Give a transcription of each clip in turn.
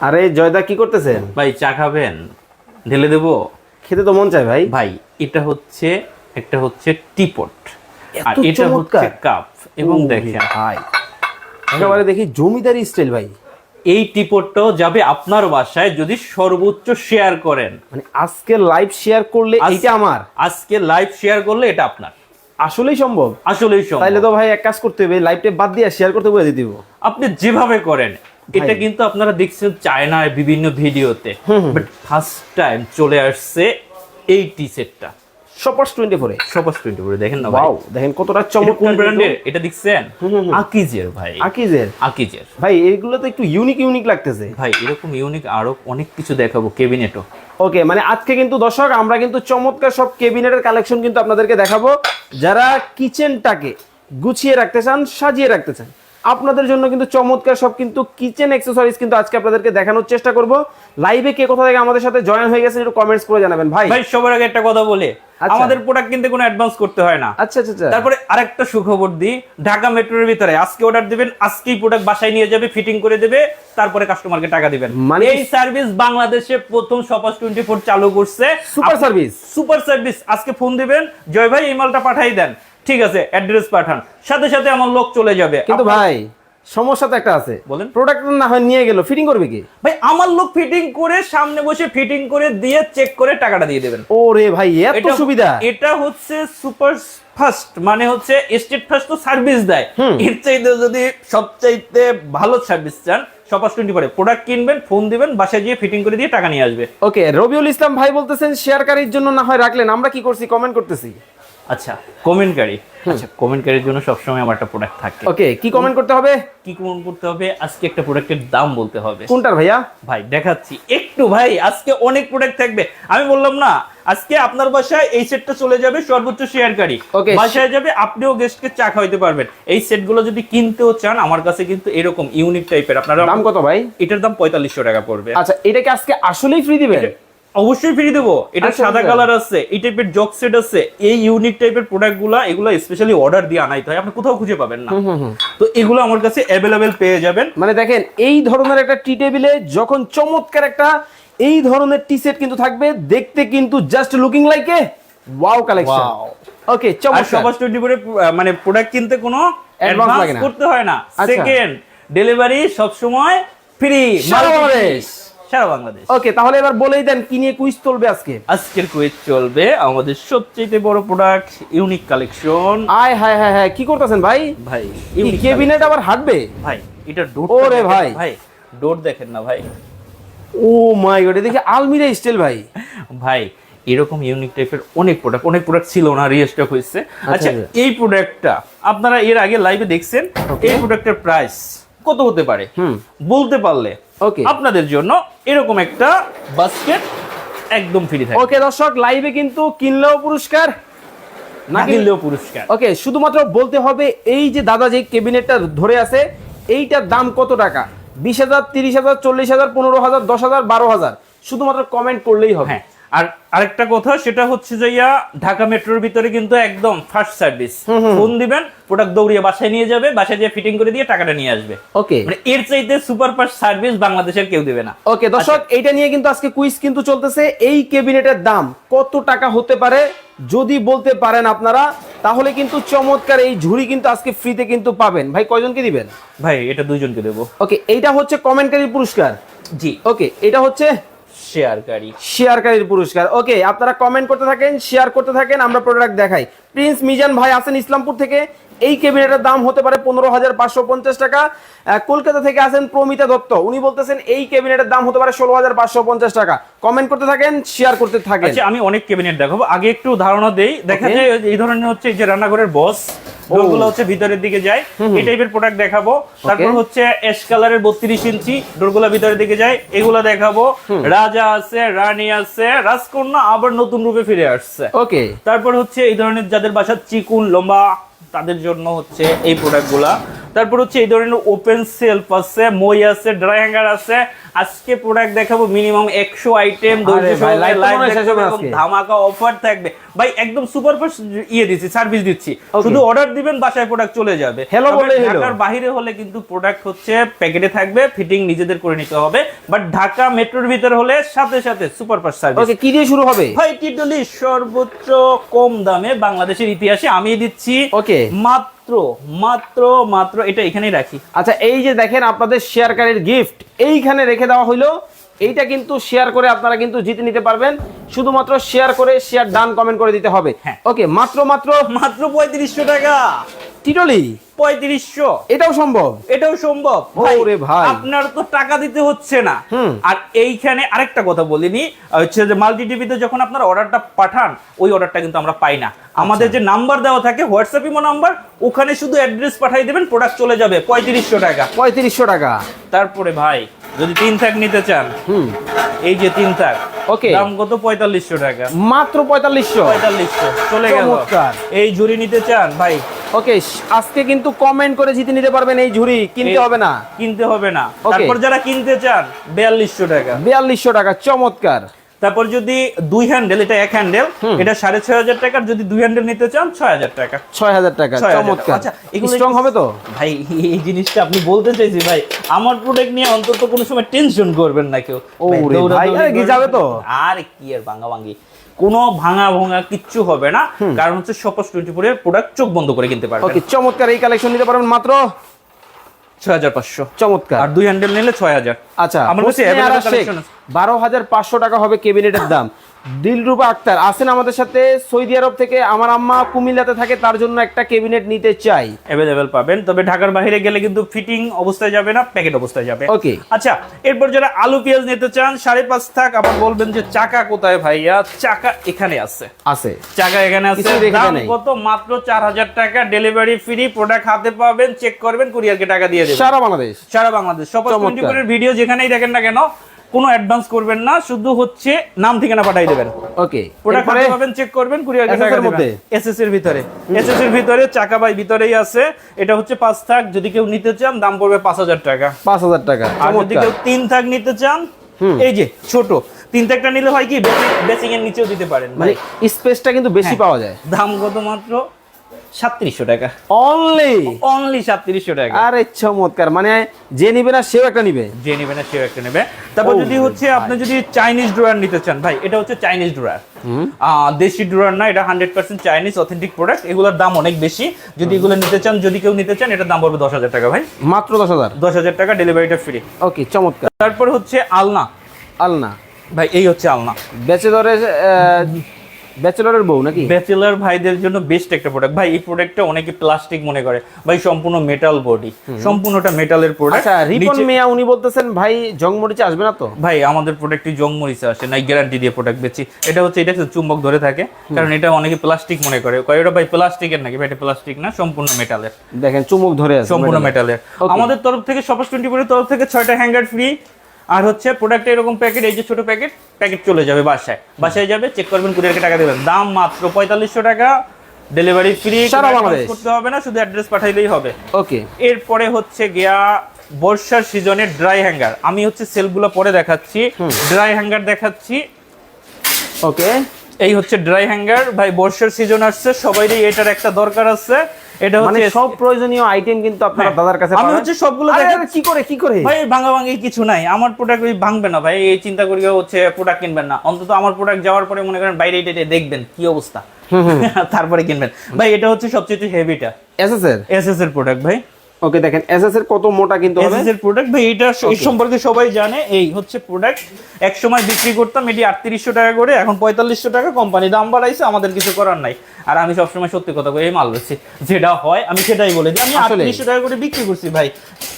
আরে জয়দা কি করতেছেন? ভাই চা খাবেন? ঢেলে দেবো? খেতে তো মন চায় ভাই। ভাই এটা হচ্ছে একটা হচ্ছে টিপট। আর এটা হচ্ছে কাপ। এবং দেখেন ভাই একেবারে দেখি জমিদারি স্টাইল ভাই। এই টিপটটাও যাবে আপনার বাসায় যদি সর্বোচ্চ শেয়ার করেন। মানে আজকে লাইভ শেয়ার করলে এইটা আমার। আজকে লাইভ শেয়ার করলে এটা আপনার। আসলেই সম্ভব। আসলেই সম্ভব। তাইলে তো ভাই এক কাজ করতে হবে লাইভটা বাদ দিয়ে শেয়ার করতে বলে দিব। আপনি যেভাবে করেন এটা কিন্তু আপনারা দেখছেন চায়নায় বিভিন্ন ভিডিওতে। বাট ফার্স্ট টাইম চলে আসছে এই টি সেটটা টোয়েন্টি ফোরে সপাস টোয়েন্টি করে দেখেন না ভাই? দেখেন কতটা চমৎকার ব্র্যান্ডের এটা দেখছেন? আকিজের ভাই। আকিজের আকিজের ভাই এইগুলো তো একটু ইউনিক ইউনিক লাগতেছে। ভাই এরকম ইউনিক আরও অনেক কিছু দেখাবো কেবিনেটও ওকে মানে আজকে কিন্তু দর্শক আমরা কিন্তু চমৎকার সব কেবিনেটের কালেকশন কিন্তু আপনাদেরকে দেখাবো। যারা কিচেনটাকে গুছিয়ে রাখতে চান সাজিয়ে রাখতে চান। আপনাদের জন্য কিন্তু চমৎকার সব কিন্তু কিচেন অ্যাক্সেসরিজ কিন্তু আজকে আপনাদেরকে দেখানোর চেষ্টা করব। লাইভে কে কোথা থেকে আমাদের সাথে জয়েন হয়ে গেছেন একটু কমেন্টস করে জানাবেন ভাই। ভাই সবার আগে একটা কথা বলে। আচ্ছা। আমাদের প্রোডাক্ট কিনতে কোনো অ্যাডভান্স করতে হয় না। আচ্ছা আচ্ছা আচ্ছা। তারপরে আরেকটা সুখবর দিই ঢাকা মেট্রোর ভিতরে। আজকে অর্ডার দিবেন আজকেই প্রোডাক্ট বাসায় নিয়ে যাবে ফিটিং করে দেবে তারপরে কাস্টমারকে টাকা দিবেন। মানে- এই সার্ভিস বাংলাদেশে প্রথম সপাস টোয়েন্টি ফোর চালু করছে। সুপার সার্ভিস সুপার সার্ভিস আজকে ফোন দিবেন জয় ভাই এই মালটা পাঠাই দেন। ঠিক আছে অ্যাড্রেস পাঠান। সাথে সাথে আমার লোক চলে যাবে। কিন্তু ভাই সমস্যা তো একটা আছে। বলেন। প্রোডাক্ট না হয় নিয়ে গেল ফিটিং করবে কি? ভাই আমার লোক ফিটিং করে সামনে বসে ফিটিং করে দিয়ে চেক করে টাকাটা দিয়ে দেবেন। ওরে ভাই এত সুবিধা। এটা হচ্ছে সুপার ফাস্ট মানে হচ্ছে স্টেট ফাস্ট তো সার্ভিস দেয়। এর চাইতে যদি সবচাইতে ভালো সার্ভিস চান সপাস টোয়েন্টি পরে প্রোডাক্ট কিনবেন ফোন দিবেন বাসায় গিয়ে ফিটিং করে দিয়ে টাকা নিয়ে আসবে। ওকে রবিউল ইসলাম ভাই বলতেছেন শেয়ারকারীর জন্য না হয় রাখলেন আমরা কি করছি কমেন্ট করতেছি। আচ্ছা কমেন্টকারী আচ্ছা কমেন্টকারীর জন্য সবসময় আমার একটা প্রোডাক্ট থাকে। ওকে কি কমেন্ট করতে হবে? কি কমেন্ট করতে হবে? আজকে একটা প্রোডাক্টের দাম বলতে হবে। কোনটার ভাইয়া? ভাই দেখাচ্ছি। একটু ভাই আজকে অনেক প্রোডাক্ট থাকবে। আমি বললাম না আজকে আপনার বাসায় এই সেটটা চলে যাবে সর্বোচ্চ শেয়ারকারী Okay. বাসায় যাবে আপনিও গেস্টকে চা খাওয়াইতে পারবেন। এই সেটগুলো যদি কিনতেও চান আমার কাছে কিন্তু এরকম ইউনিক টাইপের আপনার দাম কত ভাই? এটার দাম পঁয়তাল্লিশশো টাকা পড়বে। আচ্ছা এটা কি আজকে আসলেই ফ্রি দিবেন? অবশ্যই ফ্রি দেবো। এটা আচ্ছা, সাদা। কালার আছে এই টাইপের জগ সেট আছে এই ইউনিক টাইপের প্রোডাক্টগুলা এগুলো স্পেশালি অর্ডার দিয়ে আনাইতে হয় আপনি কোথাও খুঁজে পাবেন না। তো এগুলো আমার কাছে অ্যাভেলেবেল পেয়ে যাবেন। মানে দেখেন এই ধরনের একটা টি টেবিলে যখন চমৎকার একটা এই ধরনের টি সেট কিন্তু থাকবে দেখতে কিন্তু just looking like a wow collection okay চমৎকার। সবাস টোয়েন্টি করে মানে প্রোডাক্ট কিনতে কোনো অ্যাডভান্স করতে হয় না। সেকেন্ড ডেলিভারি সব সময় ফ্রি সারা বাংলাদেশ। সারা বাংলাদেশ। ওকে তাহলে এবার বলেই দেন কি নিয়ে কুইজ চলবে আজকে? আজকের কুইজ চলবে আমাদের সবচেয়ে বড় প্রোডাক্ট ইউনিক কালেকশন আয় হায় হায় হায় কি করতেছেন ভাই? ভাই কেবিনেট আবার হাঁটবে? ভাই এটা ডোর ওরে ভাই। ভাই ডোর দেখেন না ভাই। ও মাই গড দেখি আলমিরা স্টাইল ভাই। ভাই এরকম ইউনিক টাইপের অনেক প্রোডাক্ট অনেক প্রোডাক্ট ছিল না রিস্টক হয়েছে। আচ্ছা আচ্ছা। এই প্রোডাক্টটা আপনারা এর আগে লাইভে দেখছেন এই প্রোডাক্টের প্রাইস কত হতে পারে? হুম। বলতে পারলে ওকে আপনাদের জন্য এরকম একটা বাস্কেট একদম ফ্রি থাকে ওকে দর্শক লাইভে কিন্তু কিনলেও পুরস্কার না না কিনলেও পুরস্কার। ওকে শুধুমাত্র বলতে হবে এই যে দাদা যে কেবিনেটটা ধরে আছে এইটার দাম কত টাকা? বিশ হাজার তিরিশ হাজার চল্লিশ হাজার পনেরো হাজার দশ হাজার বারো হাজার শুধুমাত্র কমেন্ট করলেই হবে। হ্যাঁ। আর আরেকটা কথা সেটা হচ্ছে যে ইয়া ঢাকা মেট্রোর ভিতরে কিন্তু একদম ফার্স্ট সার্ভিস ফোন দিবেন প্রোডাক্ট দৌড়িয়ে বাসায় নিয়ে যাবে বাসায় দিয়ে ফিটিং করে দিয়ে টাকাটা নিয়ে আসবে। ওকে। মানে এর চাইতে সুপার ফাস্ট সার্ভিস বাংলাদেশের কেউ দিবে না। ওকে দর্শক এইটা নিয়ে কিন্তু আজকে কুইজ কিন্তু চলতেছে। এই কেবিনেটের দাম কত টাকা হতে পারে? যদি বলতে পারেন আপনারা তাহলে কিন্তু চমৎকার এই ঝুড়ি কিন্তু আজকে ফ্রিতে কিন্তু পাবেন। ভাই কয়জনকে দিবেন? ভাই এটা দুইজনকে দেবো। ওকে এইটা হচ্ছে কমেন্টারি পুরস্কার। জি। ওকে এটা হচ্ছে শেয়ারকারী শেয়ারকারীর পুরস্কার। ওকে আপনারা কমেন্ট করতে থাকেন শেয়ার করতে থাকেন আমরা প্রোডাক্ট দেখাই। প্রিন্স মিজান ভাই আছেন ইসলামপুর থেকে। এই কেবিনেটের দাম হতে পারে পনেরো হাজার পাঁচশো পঞ্চাশ টাকা। আহ, কলকাতা থেকে আছেন প্রমিতা দত্ত। উনি বলতেছেন এই কেবিনেটের দাম হতে পারে ষোলো হাজার পাঁচশো পঞ্চাশ টাকা। কমেন্ট করতে থাকেন শেয়ার করতে থাকেন। আচ্ছা আমি অনেক ক্যাবিনেট দেখাবো। আগে একটু ধারণা দেই। দেখা. যায় এই ধরনের হচ্ছে যে রান্নাঘরের বস ডোরগুলো হচ্ছে ভিতরের দিকে যায়। এই টাইপের প্রোডাক্ট দেখাবো। তারপর হচ্ছে অ্যাশ কালারের বত্রিশ ইঞ্চি ডোরগুলো ভিতরের দিকে যায়। এগুলো দেখাবো। রাজা আছে রানী আছে রাজকন্যা আবার নতুন রূপে ফিরে আসছে। ওকে তারপর হচ্ছে এই ধরনের যাদের বাসা চিকুন লম্বা তাদের জন্য হচ্ছে এই প্রোডাক্টগুলা তারপর হচ্ছে এই ধরনের ওপেন সেলফ আছে মই আছে ড্রাই হ্যাঙ্গার আছে। আজকে প্রোডাক্ট দেখাবো মিনিমাম একশো আইটেম। ধামাকা অফার থাকবে। ভাই একদম সুপার ফাস্ট ইয়ে দিচ্ছি সার্ভিস দিচ্ছি। শুধু অর্ডার দিবেন বাসায় প্রোডাক্ট চলে যাবে। বললেই hello। ঢাকার বাইরে হলে কিন্তু প্রোডাক্ট হচ্ছে প্যাকেটে থাকবে ফিটিং নিজেদের করে নিতে হবে। বাট ঢাকা মেট্রোর ভিতর হলে সাথে সাথে সুপার ফাস্ট সার্ভিস ওকে কি দিয়ে শুরু হবে? ভাই টিটলি সর্বোচ্চ কম দামে বাংলাদেশের ইতিহাসে আমি দিচ্ছি Okay. মাত্র মাত্র মাত্র মাত্র এটা এখানেই রাখি। আচ্ছা এই যে দেখেন আপনাদের শেয়ারকারীর গিফট এইখানে রেখে দেওয়া হইল। এইটা কিন্তু শেয়ার করে আপনারা কিন্তু জিতে নিতে পারবেন। শুধুমাত্র শেয়ার করে শেয়ার ডান কমেন্ট করে দিতে হবে। হ্যাঁ। ওকে মাত্র মাত্র। মাত্র পঁয়ত্রিশশো টাকা। টিটলি পঁয়ত্রিশশো। এটাও সম্ভব? এটাও সম্ভব। ওরে ভাই। আপনার তো টাকা দিতে হচ্ছে না। আর এইখানে আরেকটা কথা বলিনি হচ্ছে যে মাল্টি টিভিতে যখন আপনার অর্ডারটা পাঠান ওই অর্ডারটা কিন্তু আমরা পাই না। আমাদের আচ্ছা। যে নাম্বার দেওয়া থাকে হোয়াটসঅ্যাপ ইমো নাম্বার ওখানে শুধু অ্যাড্রেস পাঠিয়ে দেবেন প্রোডাক্ট চলে যাবে পঁয়ত্রিশশো টাকা। পঁয়ত্রিশশো টাকা। তারপরে ভাই যদি তিন থাক নিতে চান হুম। এই যে তিন থাক Okay. দাম কত? পঁয়তাল্লিশশো টাকা। মাত্র পঁয়তাল্লিশশো। পঁয়তাল্লিশশো চলে গেল। এই ঝুড়ি নিতে চান ভাই ওকে আজকে কিন্তু কমেন্ট করে জিতে নিতে পারবেন এই ঝুড়ি। কিনতে হবে না। কিনতে হবে না। তারপর যারা কিনতে চান বিয়াল্লিশশো টাকা। বিয়াল্লিশশো টাকা চমৎকার। তারপর যদি দুই হ্যান্ডেল এটা এক হ্যান্ডেল এটা সাড়ে ছয় হাজার টাকার যদি দুই হ্যান্ডেল নিতে চান ছয় হাজার টাকা। ছয় হাজার টাকা চমৎকার। আচ্ছা, স্ট্রং হবে তো? ভাই এই জিনিসটা আপনি বলতে চাইছি ভাই আমার প্রোডাক্ট নিয়ে অন্তত কোনো সময় টেনশন করবেন না কেউ। ও ভাই। যাবে তো? আর কি আর ভাঙা ভাঙি কোনো ভাঙা ভাঙা কিচ্ছু হবে না। কারণ হচ্ছে সপস টোয়েন্টি ফোর এর প্রোডাক্ট চোখ বন্ধ করে কিনতে পারবেন। ওকে চমৎকার এই কালেকশন নিতে পারবেন মাত্র? ছয় হাজার পাঁচশো। চমৎকার। আর দুই হ্যান্ডেল নিলে ছয় হাজার আচ্ছা আমার কাছে। বারো হাজার পাঁচশো টাকা হবে কেবিনেটের দাম। দিলরুবা আক্তার আছেন আমাদের সাথে সৌদি আরব থেকে। আমার আম্মা কুমিল্লাতে থাকে তার জন্য একটা কেবিনেট নিতে চাই। অ্যাভেলেবেল পাবেন। তবে ঢাকার বাইরে গেলে কিন্তু ফিটিং অবস্থায় যাবে না প্যাকেট অবস্থায় যাবে। Okay. আচ্ছা এরপর যারা আলু পেঁয়াজ নিতে চান সাড়ে পাঁচ থাক আবার বলবেন যে চাকা কোথায় ভাইয়া? চাকা এখানে আছে। আছে। চাকা এখানে আছে। দাম কত? মাত্র চার হাজার টাকা। ডেলিভারি ফ্রি প্রোডাক্ট হাতে পাবেন চেক করবেন কুরিয়ারকে টাকা দিয়ে দেবেন। সারা বাংলাদেশ। সারা বাংলাদেশ। সব। ভিডিও যেখানেই দেখেন না কেন কোনো অ্যাডভান্স করবেন না শুধু হচ্ছে নাম ঠিকানা পাঠিয়ে দেবেন। ওকে হাতে পাবেন চেক করবেন এর মধ্যে? এসএস এর ভিতরে। এসএস এর ভিতরে চাকা বাই ভিতরেই আছে। এটা হচ্ছে পাঁচ থাক যদি কেউ নিতে চান দাম পড়বে পাঁচ হাজার টাকা। পাঁচ হাজার টাকা আর যদি কেউ তিন থাক নিতে চান এই যে ছোট তিন থাকটা নিলে হয় কি বেসিং এর নিচেও দিতে পারেন মানে স্পেসটা কিন্তু বেশি হ্যাঁ। পাওয়া যায়। দাম কত মাত্র? সাতত্রিশশো টাকা। অনলি অনলি সাতত্রিশশো টাকা। আরে চমৎকার মানে যে নিবে না সেও একটা নিবে। যে নেবে না সেও একটা নেবে। তারপর Oh যদি হচ্ছে আপনি যদি চাইনিজ ড্রয়ার নিতে চান ভাই এটা হচ্ছে চাইনিজ ড্রয়ার দেশি ড্রয়ার না এটা hundred percent Chinese authentic product এগুলোর দাম অনেক বেশি। যদি এগুলো নিতে চান যদি কেউ নিতে চান এটার দাম পড়বে দশ হাজার টাকা ভাই। মাত্র দশ হাজার? দশ হাজার টাকা ডেলিভারিটা ফ্রি ওকে চমৎকার। তারপর হচ্ছে আলনা। আলনা। ভাই এই হচ্ছে আলনা। ব্যাচেলরের ব্যাচেলরের বউ নাকি? ব্যাচেলার ভাইদের জন্য বেস্ট একটা প্রোডাক্ট ভাই এই প্রোডাক্টটা অনেকে প্লাস্টিক মনে করে। ভাই সম্পূর্ণ মেটাল বডি সম্পূর্ণটা মেটালের প্রোডাক্ট আচ্ছা রিপন মিয়া উনি বলতেছেন ভাই জংমরিচে আসবে না তো? ভাই আমাদের প্রোডাক্টটি জং মরিচে আসে নাই গ্যারান্টি দিয়ে প্রোডাক্ট বেচি। এটা হচ্ছে এটা চুম্বক ধরে থাকে। কারণ এটা অনেকে প্লাস্টিক মনে করে। কয় এটা ভাই প্লাস্টিকের নাকি? ভাই এটা প্লাস্টিক না সম্পূর্ণ মেটালের দেখেন চুমুক ধরে আছে সম্পূর্ণ মেটালের আমাদের তরফ থেকে সপাস টোয়েন্টি ফোরের তরফ থেকে ছয়টা হ্যাঙ্গার ফ্রি আর হচ্ছে প্রোডাক্ট এরকম প্যাকেট এই যে ছোট প্যাকেট প্যাকেট চলে যাবে বাসায়। বাসায় যাবে চেক করবেন কুরিয়ারকে টাকা দেবেন। দাম মাত্র পঁয়তাল্লিশশো টাকা। ডেলিভারি ফ্রি সারা বাংলাদেশ। করতে হবে না শুধু অ্যাড্রেস পাঠাইলেই হবে। ওকে। এরপরে হচ্ছে গিয়া বর্ষার সিজনে ড্রাই হ্যাঙ্গার আমি হচ্ছে সেলগুলো পরে দেখাচ্ছি। ড্রাই হ্যাঙ্গার দেখাচ্ছি। ওকে। এই হচ্ছে ড্রাই হ্যাঙ্গার ভাই বর্ষার সিজন আসছে সবাইরই এটার একটা দরকার আছে। এটা মানে হচ্ছে সব প্রয়োজনীয় আইটেম কিন্তু আপনারা হ্যাঁ, দাদার কাছে আমি হচ্ছে সবগুলো দেখেন। কি করে কি করে? ভাই ভাঙা ভাঙি কিছু নাই। আমার প্রোডাক্ট ওই ভাঙবে না ভাই। এই চিন্তা করি হচ্ছে প্রোডাক্ট কিনবেন না। অন্তত আমার প্রোডাক্ট যাওয়ার পরে মনে করেন বাইরে এটা দেখবেন কি অবস্থা। তারপরে কিনবেন। ভাই এটা হচ্ছে সবচেয়ে হেভিটা এসএস এর? এসএস এর প্রোডাক্ট ভাই। ওকে দেখেন এসএস এর কত মোটা কিন্তু হবে? এসএস এর প্রোডাক্ট ভাই এটা এই সম্পর্কে সবাই জানে এই হচ্ছে প্রোডাক্ট এক সময় বিক্রি করতাম এটি আটত্রিশশো টাকা করে এখন পঁয়তাল্লিশশো টাকা কোম্পানি দাম বাড়াইছে আমাদের কিছু করার নাই। আর আমি সবসময় সত্যি কথা বলে মাল যেটা হয় আমি সেটাই বলে দিই আমি আসলেই। আটত্রিশশো টাকা করে বিক্রি করছি ভাই।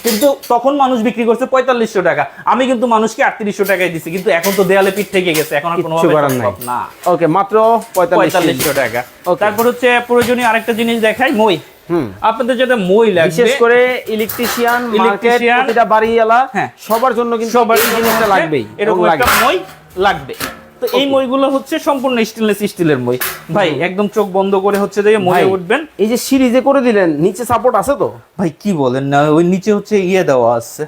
কিন্তু তখন মানুষ বিক্রি করছে পঁয়তাল্লিশশো টাকা। আমি কিন্তু মানুষকে আটত্রিশশো টাকায় দিছি কিন্তু এখন তো দেয়ালে পিঠ থেকে গেছে এখন আর কোনো নাই। না। ওকে মাত্র পঁয়তাল্লিশ পঁয়তাল্লিশশো টাকা। Okay. তারপর হচ্ছে প্রয়োজনীয় আরেকটা জিনিস দেখাই মই। আপনাদের যেটা মই লাগবে বিশেষ করে ইলেকট্রিশিয়ান মার্কেট প্রতিটা বাড়িওয়ালা হ্যাঁ। সবার জন্য কিন্তু সবার জিনিসটা লাগবেই এরকম একটা মই লাগবে। তো এই মইগুলো হচ্ছে সম্পূর্ণ স্টেনলেস স্টিলের মই। ভাই একদম চোখ বন্ধ করে হচ্ছে দেখে মই উঠবেন। এই যে সিরিজে করে দিলেন নিচে সাপোর্ট আছে তো? ভাই কি বলেন না ওই নিচে হচ্ছে ইয়ে দেওয়া আছে।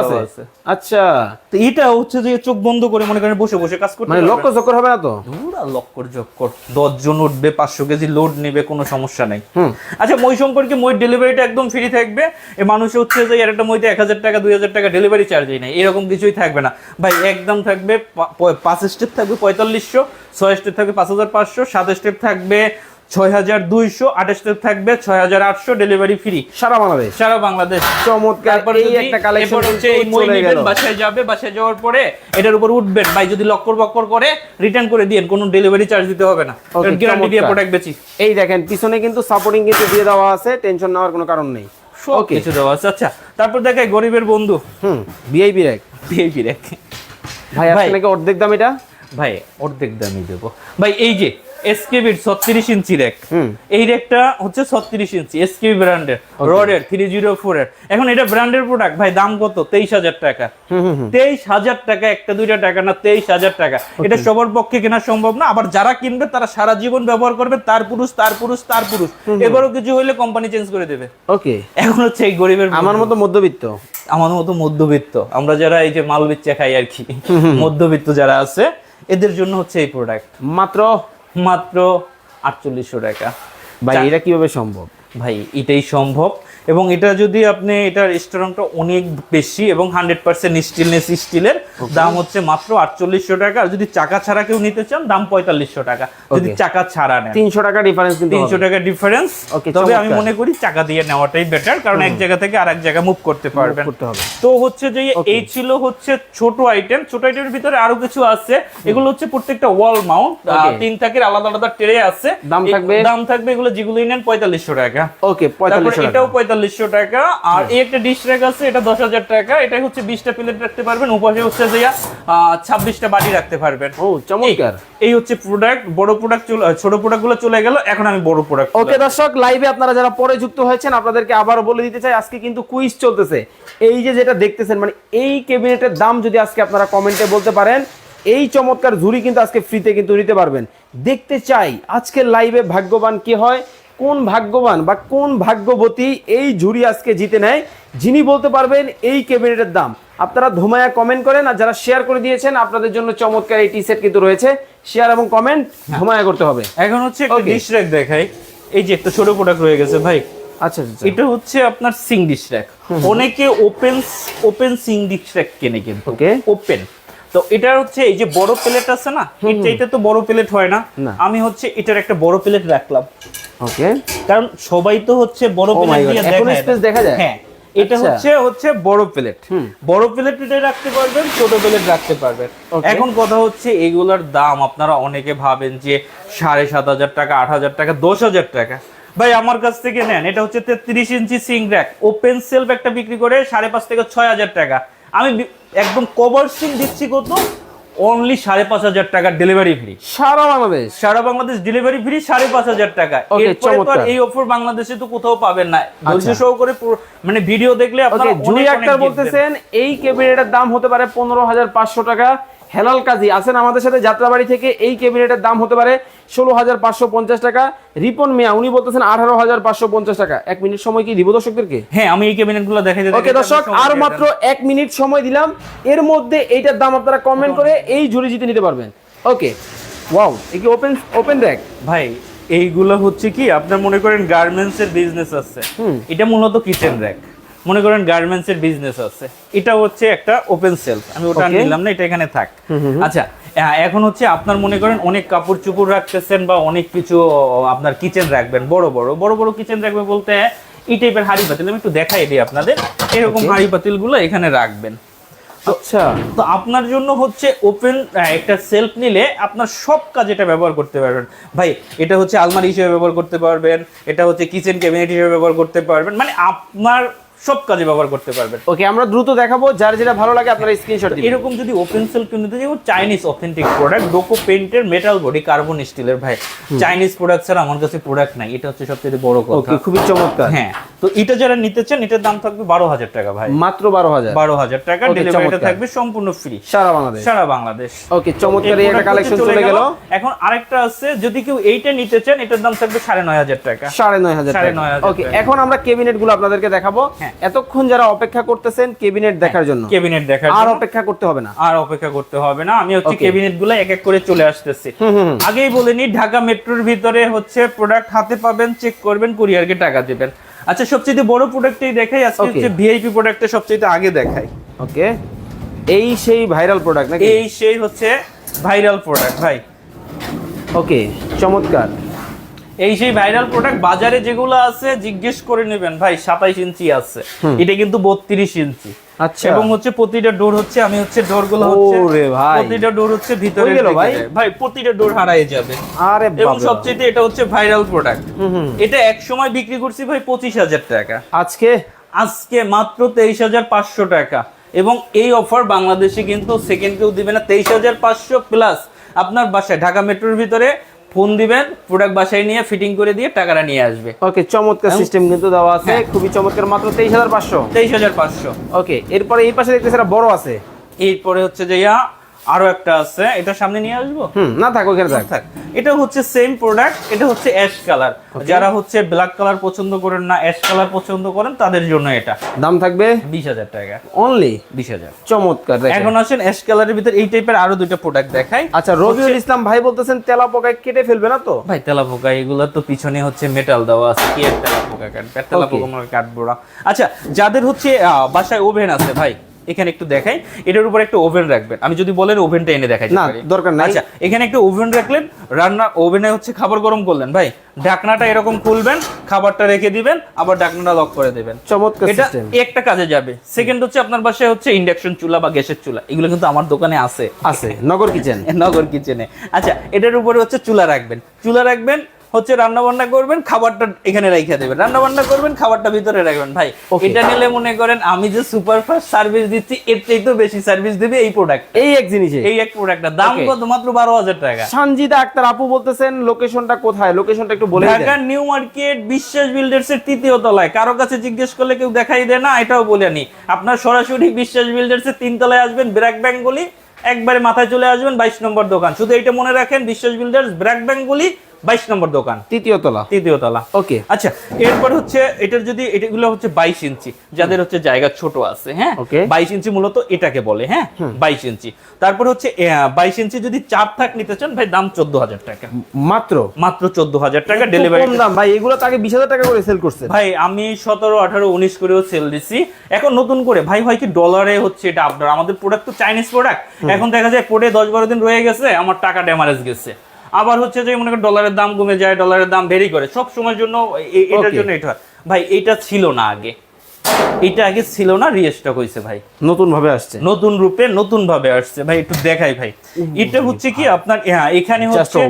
আছে। আচ্ছা তো এটা হচ্ছে যে চোখ বন্ধ করে মনে করেন বসে বসে কাজ করতে মানে। লক্ষ চক্কর হবে না তো? পুরা লক্কর জক্কর দশ জন উঠবে পাঁচশো কেজি লোড নেবে কোনো সমস্যা নেই। আচ্ছা মই সম্পর্কে মই ডেলিভারিটা একদম ফ্রি থাকবে। এ মানুষ হচ্ছে যে এর একটা মইতে এক হাজার টাকা দুই হাজার টাকা ডেলিভারি চার্জই নেই। এরকম কিছুই থাকবে না। ভাই একদম থাকবে পাঁচ স্টেপ থাকবে পঁয়তাল্লিশশো ছয় স্টেপ থাকবে পাঁচ হাজার পাঁচশো সাত স্টেপ থাকবে ছয় হাজার দুইশো থাকবে ছয় হাজার আটশো ডেলিভারি ফ্রি সারা বাংলাদেশ। সারা বাংলাদেশ। চমৎকার। এই একটা কালেকশন হচ্ছে বাসায় যাবে বাসায় যাওয়ার পরে এটার উপর উঠবেন। ভাই যদি লক্কর বক্কর করে রিটার্ন করে কোনো ডেলিভারি চার্জ দিতে হবে না। গ্যারান্টি দিয়ে প্রোডাক্ট বেচি। এই দেখেন পিছনে কিন্তু সাপোর্টিং কিন্তু দিয়ে দেওয়া আছে টেনশন নেওয়ার কোনো কারণ নেই। সব কিছু দেওয়া আছে। আচ্ছা তারপর দেখাই গরিবের বন্ধু। হুম ভিআইপি র্যাক বিহেভি রেখ ভাই আজকে ভাই। নাকি অর্ধেক দাম এটা? ভাই অর্ধেক দামই দেবো। ভাই এই যে এসকেবির ছত্রিশ ইঞ্চি হুম। এই র্যাকটা হচ্ছে ছত্রিশ ইঞ্চি এসকেবি ব্র্যান্ডের রডের থ্রি জিরো ফোর এর এখন এটা ব্র্যান্ডের প্রোডাক্ট ভাই দাম কত? তেইশ হাজার টাকা। তেইশ হাজার টাকা একটা দুইটা টাকা না তেইশ হাজার টাকা। এটা সবার পক্ষে কেনা সম্ভব না আবার যারা কিনবে তারা সারা জীবন ব্যবহার করবে তার পুরুষ তার পুরুষ তার পুরুষ। এবারও কিছু হইলে কোম্পানি চেঞ্জ করে দেবে। ওকে এখন হচ্ছে এই গরিবের আমার মতো মধ্যবিত্ত। আমার মতো মধ্যবিত্ত। আমরা যারা এই যে মাল বিচ্চা খাই আর কি মধ্যবিত্ত যারা আছে এদের জন্য হচ্ছে এই প্রোডাক্ট মাত্র মাত্র আটচল্লিশশো টাকা। ভাই এটা কীভাবে সম্ভব? ভাই এটাই সম্ভব। এবং এটা যদি আপনি এটার স্ট্রংটা অনেক বেশি এবং হান্ড্রেড পার্সেন্ট স্টিলনেস স্টিলের দাম হচ্ছে মাত্র আটচল্লিশশো টাকা। আর যদি চাকা ছাড়া কেউ নিতে চান দাম পঁয়তাল্লিশশো টাকা। যদি চাকা ছাড়া নেন। তিনশো টাকা ডিফারেন্স তিনশো টাকা ডিফারেন্স তবে আমি মনে করি চাকা দিয়ে নেওয়াটাই বেটার কারণ এক জায়গা থেকে আর এক জায়গা মুভ করতে পারবেন। করতে হবে। তো হচ্ছে যে এই ছিল হচ্ছে ছোট আইটেম ছোট আইটেমের ভিতরে আরও কিছু আছে। এগুলো হচ্ছে প্রত্যেকটা ওয়াল মাউন্ট তিন থাকের আলাদা আলাদা ট্রে আছে। দাম থাকবে? দাম থাকবে এগুলো যেগুলো নেন পঁয়তাল্লিশশো টাকা। ওকে পঁয়তাল্লিশশো এটাও পঁয়তাল্লিশশো টাকা। আর এই একটা ডিশ র্যাক আছে এটা দশ হাজার টাকা। এটা হচ্ছে বিশটা প্লেট রাখতে পারবেন উপাশে হচ্ছে যে ছাব্বিশটা বাটি রাখতে পারবেন। ও চমৎকার। এই- হচ্ছে প্রোডাক্ট বড় প্রোডাক্ট ছোট প্রোডাক্টগুলো চলে গেল এখন আমি বড় প্রোডাক্ট ওকে দর্শক লাইভে আপনারা যারা পরে যুক্ত হয়েছেন আপনাদেরকে আবারও বলে দিতে চাই আজকে কিন্তু কুইজ চলতেছে। এই যে যেটা দেখতেছেন মানে এই ক্যাবিনেটের দাম যদি আজকে আপনারা কমেন্টে বলতে পারেন এই চমৎকার ঝুড়ি কিন্তু আজকে ফ্রিতে কিন্তু নিতে পারবেন। দেখতে চাই আজকের লাইভে ভাগ্যবান কে হয়? কোন ভাগ্যবান বা কোন ভাগ্যবতী এই ঝুড়ি আজকে জিতে নেয় যিনি বলতে পারবেন এই ক্যাবিনেটের দাম। আপনারা ধুমায়া কমেন্ট করেন আর যারা শেয়ার করে দিয়েছেন আপনাদের জন্য চমৎকার এই টি সেট কিন্তু রয়েছে। শেয়ার এবং কমেন্ট ধুমায়া করতে হবে। এখন হচ্ছে একটা. ডিশ র্যাক দেখাই। এই যে একটা ছোট প্রোডাক্ট রয়ে গেছে ভাই। আচ্ছা আচ্ছা এটা হচ্ছে আপনার সিং ডিশ র্যাক অনেকে open open sink dish rack কেনে কিন্তু। Okay. ওপেন তো এটা হচ্ছে এই যে বড় প্লেট আছে না চাইতে তো বড় প্লেট হয় না। আমি হচ্ছে এটার একটা বড় প্লেট রাখলাম। ওকে। কারণ সবাই তো হচ্ছে বড় Oh প্লেট দিয়ে এখনও দেখায় space না। দেখা যায়? হ্যাঁ এটা আচ্ছা। হচ্ছে হচ্ছে বড় প্লেট বড় প্লেট এটা রাখতে পারবেন ছোট প্লেট রাখতে পারবেন। এখন কথা হচ্ছে এগুলোর দাম আপনারা অনেকে ভাবেন যে সাড়ে সাত হাজার টাকা আট হাজার টাকা দশ হাজার টাকা। ভাই আমার কাছ থেকে নেন। এটা হচ্ছে তেত্রিশ inch sink rack open shelf একটা বিক্রি করে সাড়ে পাঁচ থেকে ছয় হাজার টাকা। আমি একদম কভার সিং দিচ্ছি কত? অনলি সাড়ে পাঁচ হাজার টাকা ডেলিভারি ফ্রি সারা বাংলাদেশ? সারা বাংলাদেশ ডেলিভারি ফ্রি সাড়ে পাঁচ হাজার টাকা। এরপরে। এই অফার বাংলাদেশে তো কোথাও পাবেন না। ধৈর্য আচ্ছা। সহকারে মানে ভিডিও দেখলে আপনারা জুই একটা আক্তার বলতেছেন এই ক্যাবিনেটের দাম হতে পারে পনেরো হাজার পাঁচশো টাকা। হেলাল কাজী আছেন আমাদের সাথে। যাত্রাবাড়ি থেকে এই ক্যাবিনেটের দাম হতে পারে ষোলো হাজার পাঁচশো পঞ্চাশ টাকা। রিপন মিয়া উনি বলতেছেন আঠারো হাজার পাঁচশো পঞ্চাশ টাকা। এক মিনিট সময় কি দিব দর্শকদেরকে? হ্যাঁ আমি এই ক্যাবিনেটগুলো দেখাই ওকে দর্শক আর মাত্র এক মিনিট সময় দিলাম। এর মধ্যে এইটার দাম আপনারা কমেন্ট করে এই ঝুড়ি জিতে নিতে পারবেন। ওকে ওয়াও এই কি ওপেন ওপেন র্যাক ভাই এইগুলো হচ্ছে কি আপনার মনে করেন গার্মেন্টস এর বিজনেস আছে। এটা মূলত কিচেন র্যাক মনে করেন গার্মেন্টস এর বিজনেস আছে। এটা হচ্ছে একটা ওপেন সেলফ আমি ওটা নিলাম না এটা এখানে থাক। আচ্ছা এখন হচ্ছে আপনার মনে করেন অনেক কাপড় চুপড় রাখতেছেন বা অনেক কিছু আপনার কিচেন রাখবেন বড় বড়। বড় বড় কিচেন রাখবে বলতে এই টাইপের হাড়ি পাতিল আমি একটু দেখাই দিই আপনাদের। এরকম. হাড়ি পাতিলগুলো এখানে রাখবেন। আচ্ছা। তো আপনার জন্য হচ্ছে ওপেন একটা সেলফ নিলে আপনার সব কাজ এটা ব্যবহার করতে পারবেন। ভাই এটা হচ্ছে আলমারি হিসেবে ব্যবহার করতে পারবেন এটা হচ্ছে কিচেন ক্যাবিনেট হিসেবে ব্যবহার করতে পারবেন। মানে আপনার সব কাজে ব্যবহার করতে পারবেন। ওকে আমরা দ্রুত দেখাবো যার যেটা ভালো লাগে আপনারা স্ক্রিনশট দিন এরকম যদি ওপেন সেল কিনতে চাই চাইনিজ অথেন্টিক প্রোডাক্ট ডোকো পেন্টের মেটাল বডি কার্বন স্টিলের ভাই। চাইনিজ প্রোডাক্ট ছাড়া আমার কাছে প্রোডাক্ট নাই এটা হচ্ছে সবচেয়ে বড় কথা। ওকে খুবই চমৎকার। হ্যাঁ তো এটা যারা নিতে চান এটার দাম থাকবে বারো হাজার টাকা ভাই। মাত্র বারো হাজার। বারো হাজার টাকা ডেলিভারিটা থাকবে সম্পূর্ণ ফ্রি সারা বাংলাদেশ। সারা বাংলাদেশ। ওকে চমৎকার একটা কালেকশন চলে গেল। এখন আরেকটা আছে যদি কেউ এইটা নিতে চান এটার দাম থাকবে সাড়ে নয় হাজার টাকা। সাড়ে নয় হাজার সাড়ে টাকা। নয় হাজার ওকে এখন আমরা কেবিনেটগুলো আপনাদেরকে দেখাবো। হ্যাঁ। এতক্ষণ যারা অপেক্ষা করতেছেন কেবিনেট দেখার জন্য। কেবিনেট দেখার আর অপেক্ষা করতে হবে না। আর অপেক্ষা করতে হবে না। আমি হচ্ছে কেবিনেটগুলো এক এক করে চলে আসতেছি। আগেই বলে নি ঢাকা মেট্রোর ভিতরে হচ্ছে প্রোডাক্ট হাতে পাবেন চেক করবেন কুরিয়ারকে টাকা দিবেন। আচ্ছা সবচেয়ে বড় প্রোডাক্টই দেখাই আজকে. হচ্ছে ভিআইপি প্রোডাক্টটা সবচেয়ে আগে দেখাই। ওকে এই সেই ভাইরাল প্রোডাক্ট নাকি? এই সেই হচ্ছে ভাইরাল প্রোডাক্ট ভাই। ওকে চমৎকার। এই সেই ভাইরাল প্রোডাক্ট বাজারে যেগুলো আছে জিজ্ঞেস করে নেবেন ভাই সাতাইশ ইঞ্চি আছে। এটা কিন্তু বত্রিশ ইঞ্চি। আচ্ছা। এবং হচ্ছে প্রতিটা ডোর হচ্ছে আমি হচ্ছে ডোরগুলো হচ্ছে ওরে ভাই। প্রতিটা ডোর হচ্ছে ভিতরে ভাই? ভাই প্রতিটা ডোর যাবে। আরে এবং সবচেয়ে এটা হচ্ছে ভাইরাল প্রোডাক্ট এটা এক সময় বিক্রি করছি ভাই পঁচিশ হাজার টাকা। আজকে? আজকে মাত্র তেইশ হাজার পাঁচশো টাকা। এবং এই অফার বাংলাদেশে কিন্তু সেকেন্ড কেউ দিবে না। তেইশ হাজার পাঁচশো প্লাস আপনার বাসায় ঢাকা মেট্রোর ভিতরে ফোন দিবেন প্রোডাক্ট বাসায় নিয়ে ফিটিং করে দিয়ে টাকাটা নিয়ে আসবে। ওকে চমৎকার সিস্টেম কিন্তু দেওয়া আছে হ্যাঁ। খুবই চমৎকার মাত্র তেইশ হাজার পাঁচশো। তেইশ হাজার পাঁচশো। ওকে এরপরে এই পাশে দেখতেছি সেটা বড় আছে। এরপরে হচ্ছে যে ইয়া আরও একটা আছে। এটা সামনে নিয়ে আসব? হুম না থাক ওখানে থাক। এটা হচ্ছে সেম প্রোডাক্ট এটা হচ্ছে অ্যাশ কালার যারা হচ্ছে ব্ল্যাক কালার পছন্দ করেন না অ্যাশ কালার পছন্দ করেন তাদের জন্য এটা। দাম থাকবে? বিশ হাজার টাকা। অনলি বিশ হাজার। চমৎকার এখন আসেন অ্যাশ কালারের ভিতর এই টাইপের আরও দুইটা প্রোডাক্ট দেখাই। আচ্ছা রবিউল ইসলাম ভাই বলতেছেন তেলা পোকায় কেটে ফেলবে না তো? ভাই তেলা পোকা এগুলো তো পিছনে হচ্ছে মেটাল দেওয়া আছে। কি আর তেলা পোকা কাটবে? তেলা পোকা হয় কাটবো না। আচ্ছা যাদের হচ্ছে বাসায় ওভেন আছে ভাই এখানে একটু দেখাই। এটার উপর একটা ওভেন রাখবেন। আমি যদি বলেন ওভেনটা এনে দেখাই না, দরকার নাই। আচ্ছা এখানে একটা ওভেন রাখলেন। রান্না ওভেনে হচ্ছে খাবার গরম করলেন। ভাই ঢাকনাটা এরকম খুলবেন খাবারটা রেখে দিবেন আবার ঢাকনাটা লক করে দেবেন। চমৎকার এটা একটা কাজে যাবে। সেকেন্ড হচ্ছে আপনার বাসায় হচ্ছে ইন্ডাকশন চুলা বা গ্যাসের চুলা। এগুলো কিন্তু আমার দোকানে আছে। আছে নগর কিচেন নগর কিচেনে আচ্ছা এটার উপরে হচ্ছে চুলা রাখবেন। চুলা রাখবেন হচ্ছে রান্না বান্না করবেন খাবারটা এখানে রেখে দেবেন। রান্না বান্না করবেন খাবারটা ভিতরে রাখবেন। ভাই এটা নিলে মনে করেন আমি যে সুপার ফাস্ট সার্ভিস দিচ্ছি এর চাইতেও বেশি সার্ভিস দিবে এই প্রোডাক্ট এই এক জিনিসে। এই এক প্রোডাক্টটা দাম কত? মাত্র বারো হাজার টাকা। সঞ্জিদা আক্তার আপু বলতেছেন লোকেশনটা কোথায়? লোকেশনটা একটু বলে Dhaka new market Biswas builders এর তৃতীয় তলায়। কারও কাছে জিজ্ঞেস করলে কেউ দেখাই দেয় না এটাও বলে নি আপনার সরাসরি বিশ্বাস বিল্ডার্স এর তিন তলায় আসবেন ব্র্যাক ব্যাঙ্গলি একবারে মাথায় চলে আসবেন বাইশ নম্বর দোকান। শুধু এটা মনে রাখেন বিশ্বাস বিল্ডার্স ব্র্যাক ব্যাঙ্গলি বাইশ নম্বর দোকান। তৃতীয় তলা। তৃতীয় তলা। ওকে। আচ্ছা এরপর হচ্ছে এটার যদি এটাগুলো হচ্ছে বাইশ ইঞ্চি। যাদের হচ্ছে জায়গা ছোট আছে হ্যাঁ? বাইশ ইঞ্চি মূলত এটাকে বলে হ্যাঁ? বাইশ ইঞ্চি। তারপর হচ্ছে বাইশ ইঞ্চি যদি চার থাক নিতে চান ভাই দাম চোদ্দ হাজার টাকা। মাত্র? মাত্র চোদ্দ হাজার টাকা ডেলিভারি দাম। ভাই এগুলো তো আগে বিশ হাজার টাকা করে সেল করছে ভাই আমি সতেরো আঠারো উনিশ করেও সেল দিছি। এখন নতুন করে ভাই হয় কি ডলারে হচ্ছে এটা আপনার আমাদের প্রোডাক্ট তো চাইনিজ প্রোডাক্ট এখন দেখা যায় পড়ে দশ বারো দিন রয়ে গেছে আমার টাকা ড্যামারেজ গেছে। আবার হচ্ছে যে মনে করেন ডলারের দাম কমে যায় ডলারের দাম ভেরি করে সব সময়ের জন্য এটার জন্য এটা হয়। ভাই এটা ছিল না আগে এটা আগে ছিল না রিস্টক হয়েছে ভাই। নতুন ভাবে আসছে। নতুন রূপে নতুন ভাবে আসছে ভাই একটু দেখাই ভাই। এটা হচ্ছে কি আপনার হ্যাঁ এখানে হচ্ছে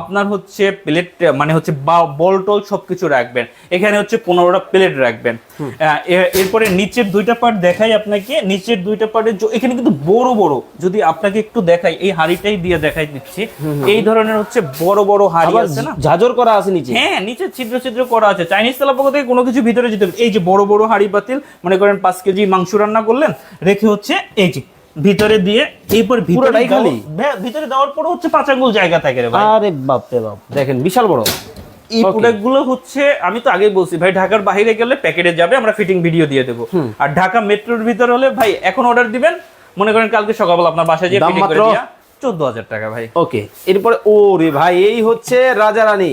আপনার হচ্ছে প্লেট মানে হচ্ছে বল টল সবকিছু রাখবেন। এখানে হচ্ছে পনেরোটা প্লেট রাখবেন। এরপরে নিচের দুইটা পার্ট দেখাই আপনাকে। নিচের দুইটা পার্টের এখানে কিন্তু বড় বড়। যদি আপনাকে একটু দেখাই এই হাড়িটাই দিয়ে দেখাই দিচ্ছি। এই ধরনের হচ্ছে বড় বড় হাড়ি আছে না? ঝাঁঝর করা আছে নিচে? হ্যাঁ নিচে ছিদ্র ছিদ্র করা আছে। চাইনিজ তেলাপোকা থেকে কোনো কিছু ভিতরে যেতে হবে। এই যে বড় বড় হাড়ি পাতিল মনে করেন পাঁচ কেজি মাংস রান্না করলেন রেখে হচ্ছে এই যে ভিতরে দিয়ে এরপর ভিতরে খালি? ভিতরে দেওয়ার পরে হচ্ছে পাঁচ আঙ্গুল জায়গা থাকে রে ভাই। আরে বাপ রে বাপ। দেখেন বিশাল বড়। এই. প্রোডাক্টগুলো হচ্ছে আমি তো আগেই বলছি ভাই ঢাকার বাইরে গেলে প্যাকেটে যাবে আমরা ফিটিং ভিডিও দিয়ে দেবো। আর ঢাকা মেট্রোর ভিতর হলে ভাই এখন অর্ডার দিবেন মনে করেন কালকে সকালবেলা আপনার বাসায় গিয়ে ফিটিং করে দিয়া চোদ্দ হাজার টাকা ভাই। ওকে এরপরে ও রে ভাই এই হচ্ছে রাজা রানী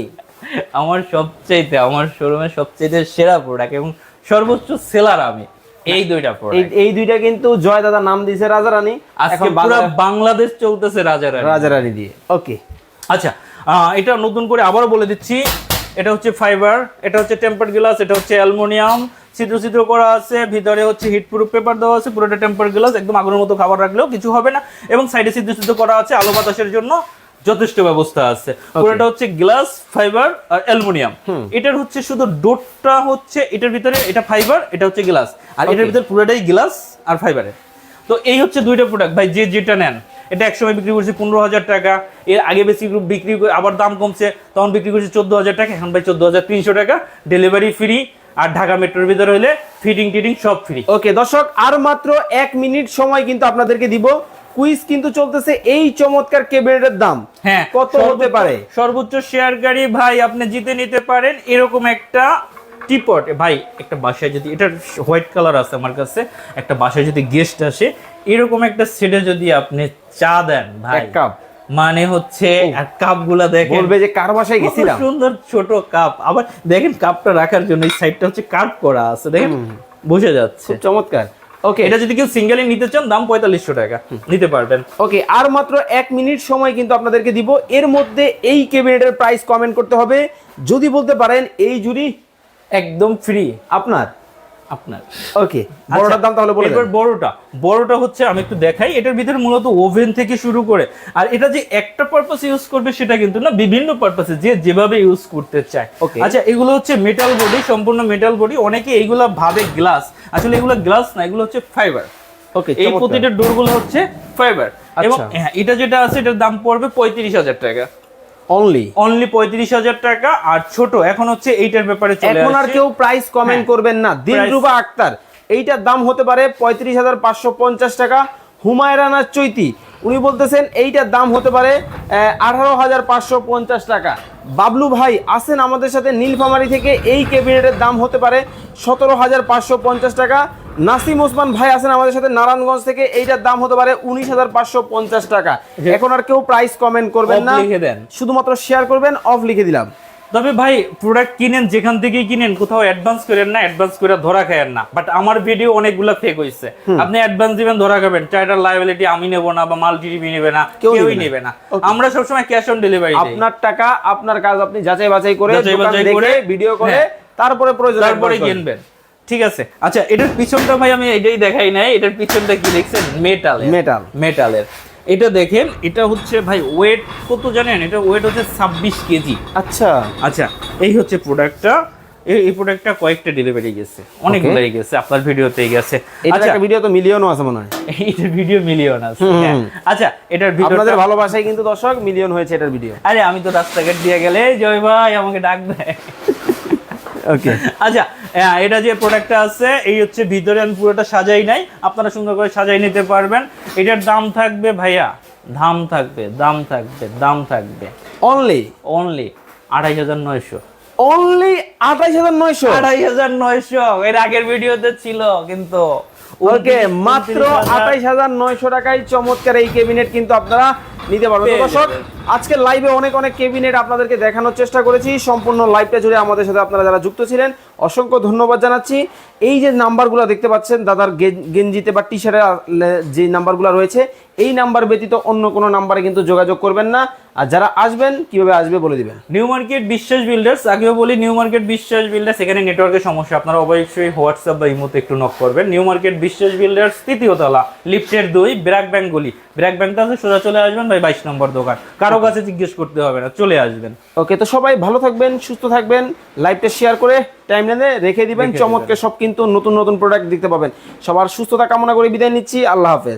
আমার সবচাইতে আমার শোরুমের সবচাইতে সেরা প্রোডাক্ট এবং সর্বোচ্চ সেলার আমি। এই দুইটা এই এই দুইটা কিন্তু জয় দাদা নাম দিয়েছে রাজা রানী আজকে পুরো বাংলাদেশ চলতেছে রাজার রাজা রানী দিয়ে। ওকে। আচ্ছা এটা নতুন করে আবারও বলে দিচ্ছি। এটা হচ্ছে ফাইবার এটা হচ্ছে টেম্পার গ্লাস এটা হচ্ছে অ্যালুমিনিয়াম। ছিদ্র ছিদ্র করা আছে ভিতরে হচ্ছে হিট প্রুফ পেপার দেওয়া আছে পুরোটা টেম্পার গ্লাস একদম আগুনের মতো খাবার রাখলেও কিছু হবে না। এবং সাইডে ছিদ্র ছিদ্র করা আছে আলো বাতাসের জন্য। যথেষ্ট ব্যবস্থা আছে। পুরোটা হচ্ছে গ্লাস ফাইবার আর অ্যালুমিনিয়াম। এটার হচ্ছে শুধু ডোরটা হচ্ছে এটার ভিতরে এটা ফাইবার এটা হচ্ছে গ্লাস। আর এটার ভিতরে পুরোটাই গ্লাস আর ফাইবারের। তো এই হচ্ছে দুইটা প্রোডাক্ট ভাই যে যেটা নেন এটা একসময় বিক্রি করছে পনেরো হাজার টাকা এর আগে বেশি বিক্রি করে আবার দাম কমছে তখন বিক্রি করছে চোদ্দ হাজার টাকা এখন ভাই চোদ্দ হাজার তিনশো টাকা ডেলিভারি ফ্রি আর ঢাকা মেট্রোর ভিতরে হলে ফিটিং টিটিং সব ফ্রি ওকে দর্শক আর মাত্র এক মিনিট সময় কিন্তু আপনাদেরকে দিব। কুইজ কিন্তু চলতেছে এই চমৎকার কেবিনেটের দাম। হ্যাঁ কত হতে পারে? সর্বোচ্চ শেয়ার গাড়ি ভাই আপনি জিতে নিতে পারেন। এরকম একটা টিপট ভাই একটা বাসায় যদি এটার হোয়াইট কালার আছে আমার কাছে। একটা বাসায় যদি গেস্ট আসে এরকম একটা সেটে যদি আপনি চা দেন ভাই এক কাপ মানে হচ্ছে কাপগুলা দেখেন। বলবে যে কার বাসায় গেছিলাম? সুন্দর ছোট কাপ আবার দেখেন কাপটা রাখার জন্য এই সাইডটা হচ্ছে কার্ভ করা আছে দেখেন? বোঝা যাচ্ছে। খুব চমৎকার। ওকে এটা যদি কেউ সিঙ্গেলি নিতে চান দাম পঁয়তাল্লিশশো টাকা। নিতে পারবেন। ওকে আর মাত্র এক মিনিট সময় কিন্তু আপনাদেরকে দিব। এর মধ্যে এই ক্যাবিনেটের প্রাইস কমেন্ট করতে হবে। যদি বলতে পারেন এই জুড়ি একদম ফ্রি আপনার? আপনার। ওকে বড়টার দাম তাহলে বলে আচ্ছা, এবার বড়টা। বড়টা হচ্ছে আমি একটু দেখাই এটার ভিতরে মূলত ওভেন থেকে শুরু করে। আর এটা যে একটা পারপাস ইউজ করবে সেটা কিন্তু না বিভিন্ন পারপাসে যে যেভাবে ইউজ করতে চায়। Okay. আচ্ছা এগুলো হচ্ছে মেটাল বডি সম্পূর্ণ মেটাল বডি অনেকে এইগুলা ভাবে গ্লাস আসলে এগুলো গ্লাস না এগুলো হচ্ছে ফাইবার ওকে এই প্রতিটা ডোরগুলো হচ্ছে ফাইবার এবং আচ্ছা। হ্যাঁ, এটা যেটা আছে এটার দাম পড়বে পঁয়ত্রিশ হাজার টাকা। অনলি অনলি পঁয়ত্রিশ হাজার টাকা আর ছোট এখন হচ্ছে এইটার ব্যাপারে এখন আর কেউ প্রাইস কমেন্ট হ্যাঁ। করবেন না। দিলরুবা আক্তার এইটার দাম হতে পারে পঁয়ত্রিশ হাজার পাঁচশো পঞ্চাশ টাকা। হুমায়রানা চৈতি উনি বলতেছেন এইটার দাম হতে পারে আঠারো হাজার পাঁচশো পঞ্চাশ টাকা। বাবলু ভাই আসেন আমাদের সাথে নীলফামারি থেকে এই ক্যাবিনেটের দাম হতে পারে সতেরো হাজার পাঁচশো পঞ্চাশ টাকা। নাসিম ওসমান ভাই আছেন আমাদের সাথে নারায়ণগঞ্জ থেকে। এইটার দাম হতে পারে উনিশ হাজার পাঁচশো পঞ্চাশ টাকা। এখন আর কেউ প্রাইস কমেন্ট করবেন না। লিখে দেন। শুধুমাত্র শেয়ার করবেন অফ লিখে দিলাম। তবে ভাই প্রোডাক্ট কিনেন যেখান থেকেই কিনেন কোথাও অ্যাডভান্স করেন না অ্যাডভান্স করে ধরা খায়েন না। বাট আমার ভিডিও অনেকগুলো ফেক হইছে। আপনি অ্যাডভান্স দিবেন ধরা খাবেন। চাইটার লাইবিলিটি আমি নেব না বা মাল্টি টিভি নেবে না কেউ কেউই নেবে না। আমরা সবসময় ক্যাশ অন ডেলিভারি আপনার টাকা আপনার কাজ আপনি যাচাই বাছাই করে ভিডিও করে হ্যাঁ। তারপরে প্রয়োজন তারপরে কিনবেন। ঠিক আছে। আচ্ছা এটার পিছনটা ভাই আমি এটাই দেখাই নাই। এটার পিছনটা কি দেখছেন? Metal Metal। মেটালের এটা দেখেন এটা হচ্ছে ভাই ওয়েট কত জানেন? এটা ওয়েট হচ্ছে ছাব্বিশ কেজি। আচ্ছা। আচ্ছা এই হচ্ছে প্রোডাক্টটা এই প্রোডাক্টটা কয়েকটা ডেলিভারি গেছে। অনেকগুলাই গেছে আপনার ভিডিওতে গেছে। আচ্ছা। একটা ভিডিও তো মিলিয়নও আছে মনে হয়। এইটার ভিডিও মিলিয়ন আছে। হ্যাঁ। আচ্ছা এটার ভিডিও আপনাদের ভালোবাসায় কিন্তু দর্শক মিলিয়ন হয়েছে এটার ভিডিও আরে আমি তো রাস্তাঘাট দিয়ে গেলে জয় ভাই আমাকে ডাক দেয়। ওকে আচ্ছা এটা যে প্রোডাক্টটা আছে এই হচ্ছে ভিতরে আমি পুরোটা সাজাই নাই আপনারা সুন্দর করে সাজাই নিতে পারবেন। এটার দাম থাকবে ভাইয়া দাম থাকবে দাম থাকবে দাম থাকবে। অনলি অনলি আড়াই হাজার নয়শো। অনলি আঠাইশ হাজার নয়শো? আড়াই হাজার নয়শো এর আগের ভিডিওতে ছিল কিন্তু ওকে মাত্র আঠাইশ হাজার নয়শো টাকায় চমৎকার এই ক্যাবিনেট কিন্তু আপনারা নিতে পারবেন দর্শক আজকে লাইভে অনেক অনেক কেবিনেট আপনাদেরকে দেখানোর চেষ্টা করেছি। সম্পূর্ণ লাইভটা জুড়ে আমাদের সাথে আপনারা যারা যুক্ত ছিলেন অসংখ্য ধন্যবাদ জানাচ্ছি। এই যে নাম্বারগুলো দেখতে পাচ্ছেন দাদার গেঞ্জিতে বা টি শার্টে যে নাম্বারগুলো রয়েছে এই নাম্বার ব্যতীত অন্য কোনো নাম্বারে কিন্তু যোগাযোগ করবেন না। আর যারা আসবেন কীভাবে আসবে বলে দিবেন? নিউ মার্কেট বিশ্বাস বিল্ডার্স আগেও বলি নিউ মার্কেট বিশ্বাস বিল্ডার্স এখানে নেটওয়ার্কের সমস্যা। আপনারা অবশ্যই হোয়াটসঅ্যাপ বা ইমোতে একটু নক করবেন। নিউ মার্কেট বিশ্বাস বিল্ডার্স তৃতীয়তলা লিফটের দুই ব্র্যাক ব্যাংক গলি। ব্র্যাক ব্যাংকটা আছে সোজা চলে আসবেন ভাই বাইশ নম্বর দোকান। কারও কাছে জিজ্ঞেস করতে হবে না চলে আসবেন। ওকে তো সবাই ভালো থাকবেন সুস্থ থাকবেন লাইভটা শেয়ার করে টাইম লাইনে রেখে দিবেন। চমৎকার সব কিন্তু নতুন নতুন প্রোডাক্ট দেখতে পাবেন। সবার সুস্থতা কামনা করে বিদায় নিচ্ছি আল্লাহ হাফেজ।